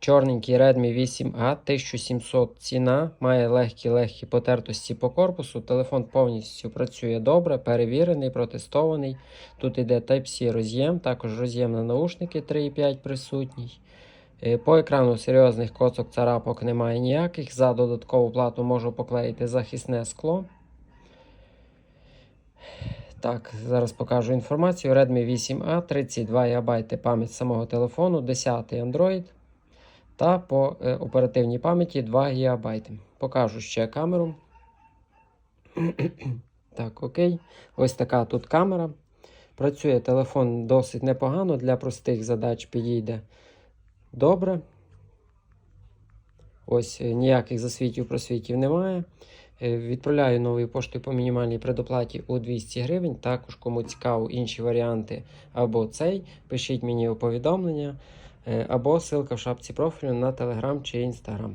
Чорненький Redmi 8A 1700 ціна, має легкі-легкі потертості по корпусу. Телефон повністю працює добре, перевірений, протестований. Тут іде Type-C роз'єм, також роз'єм на наушники 3.5 присутній. Е, По екрану серйозних коцок царапок немає ніяких. За додаткову плату можу поклеїти захисне скло. Так, зараз покажу інформацію. Redmi 8A, 32 ГБ пам'ять самого телефону, 10 Android та по е, оперативній пам'яті 2 ГБ. Покажу ще камеру. так, окей. Ось така тут камера. Працює телефон досить непогано, для простих задач підійде добре. Ось е, ніяких засвітів просвітів немає. Е, Відправляю новою поштою по мінімальній предоплаті у 200 гривень. Також, кому цікаво інші варіанти або цей, пишіть мені у повідомлення, або ссылка в шапці профілю на Telegram чи Instagram.